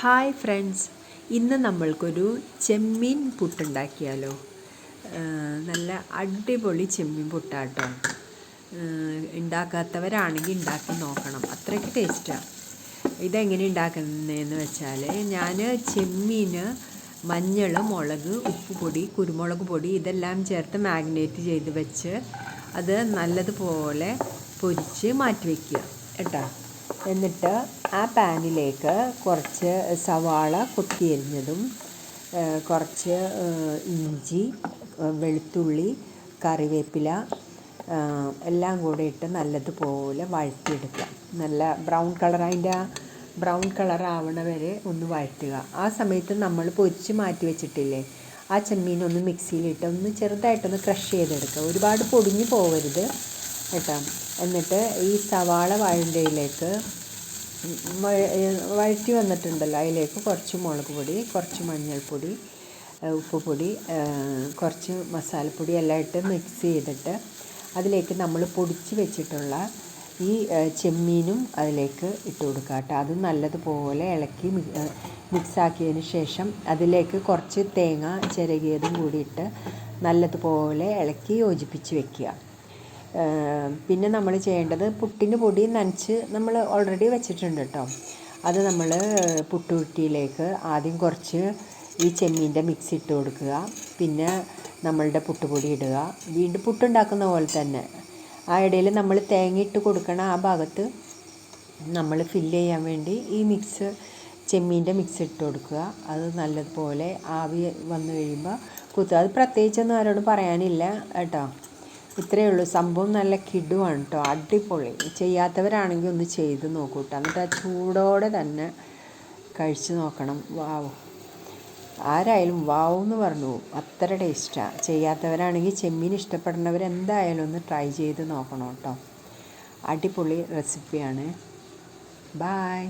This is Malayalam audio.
Hi friends. ഇന്ന് നമ്മൾക്കൊരു ചെമ്മീൻ പുട്ടുണ്ടാക്കിയാലോ? നല്ല അടിപൊളി ചെമ്മീൻ പുട്ടാട്ടോ. ഉണ്ടാക്കാത്തവരാണെങ്കിൽ ഉണ്ടാക്കി നോക്കണം. അത്രയ്ക്ക് ടേസ്റ്റാണ് ഇതെങ്ങനെ ഉണ്ടാക്കുന്നതെന്ന് വെച്ചാൽ ഞാൻ ചെമ്മീൻ മഞ്ഞൾ മുളക് ഉപ്പ് പൊടി കുരുമുളക് പൊടി ഇതെല്ലാം ചേർത്ത് മാഗ്നേറ്റ് ചെയ്ത് വെച്ച് അത് നല്ലതുപോലെ പൊരിച്ച് മാറ്റി വയ്ക്കുക കേട്ടോ? എന്നിട്ട് ആ പാനിലേക്ക് കുറച്ച് സവാള കൊത്തിയരിഞ്ഞതും കുറച്ച് ഇഞ്ചി വെളുത്തുള്ളി കറിവേപ്പില എല്ലാം കൂടെ ഇട്ട് നല്ലതുപോലെ വഴറ്റിയെടുക്കുക. നല്ല ബ്രൗൺ കളർ അതിന്റെ ആ ബ്രൗൺ കളർ ആവണ വരെ ഒന്ന് വഴറ്റുക. ആ സമയത്ത് നമ്മൾ പൊരിച്ച് മാറ്റി വെച്ചിട്ടില്ലേ ആ ചെമ്മീൻ ഒന്ന് മിക്സിയിലിട്ട് ഒന്ന് ചെറുതായിട്ടൊന്ന് ക്രഷ് ചെയ്തെടുക്കുക. ഒരുപാട് പൊടിഞ്ഞു പോകരുത് കേട്ടോ. എന്നിട്ട് ഈ സവാള വഴണ്ടയിലേക്ക് വഴറ്റി വന്നിട്ടുണ്ടല്ലോ. അതിലേക്ക് കുറച്ച് മുളക് പൊടി കുറച്ച് മഞ്ഞൾപ്പൊടി ഉപ്പുപൊടി കുറച്ച് മസാലപ്പൊടി എല്ലാം ഇട്ട് മിക്സ് ചെയ്തിട്ട് അതിലേക്ക് നമ്മൾ പൊടിച്ച് വെച്ചിട്ടുള്ള ഈ ചെമ്മീനും അതിലേക്ക് ഇട്ട് കൊടുക്കുക കേട്ടോ. അത് നല്ലതുപോലെ ഇളക്കി മിക്സാക്കിയതിന് ശേഷം അതിലേക്ക് കുറച്ച് തേങ്ങ ചിരകിയതും ഇട്ട് നല്ലതുപോലെ ഇളക്കി യോജിപ്പിച്ച് വെക്കുക. പിന്നെ നമ്മൾ ചെയ്യേണ്ടത് പുട്ടിന് പൊടി നനച്ച് നമ്മൾ ഓൾറെഡി വെച്ചിട്ടുണ്ട് കേട്ടോ അത് നമ്മൾ പുട്ടുകുറ്റിയിലേക്ക് ആദ്യം കുറച്ച് ഈ ചെമ്മീന്റെ മിക്സ് ഇട്ട് കൊടുക്കുക. പിന്നെ നമ്മളുടെ പുട്ടുപൊടി ഇടുക. വീണ്ടും പുട്ടുണ്ടാക്കുന്ന പോലെ തന്നെ. ആ ഇടയിൽ നമ്മൾ തേങ്ങ ഇട്ട് കൊടുക്കണ ആ ഭാഗത്ത് നമ്മൾ ഫില്ല് ചെയ്യാൻ വേണ്ടി ഈ മിക്സ് ചെമ്മീന്റെ മിക്സ് ഇട്ട് കൊടുക്കുക. അത് നല്ലതുപോലെ ആവി വന്നു കഴിയുമ്പോൾ കുത്തുക അത് പ്രത്യേകിച്ചൊന്നും ആരോടും പറയാനില്ല കേട്ടോ. ഇത്രയേ ഉള്ളൂ. സംഭവം നല്ല കിടുവാണ് കേട്ടോ അടിപൊളി. ചെയ്യാത്തവരാണെങ്കിൽ ഒന്ന് ചെയ്ത് നോക്കൂ കേട്ടോ എന്നിട്ട് ആ ചൂടോടെ തന്നെ കഴിച്ചു നോക്കണം. വാവ്. ആരായാലും വാവ് എന്ന് പറഞ്ഞു അത്ര ടേസ്റ്റാണ് ചെയ്യാത്തവരാണെങ്കിൽ ചെമ്മീൻ ഇഷ്ടപ്പെടുന്നവർ എന്തായാലും ഒന്ന് ട്രൈ ചെയ്ത് നോക്കണം കേട്ടോ അടിപൊളി റെസിപ്പിയാണ്. ബായ്.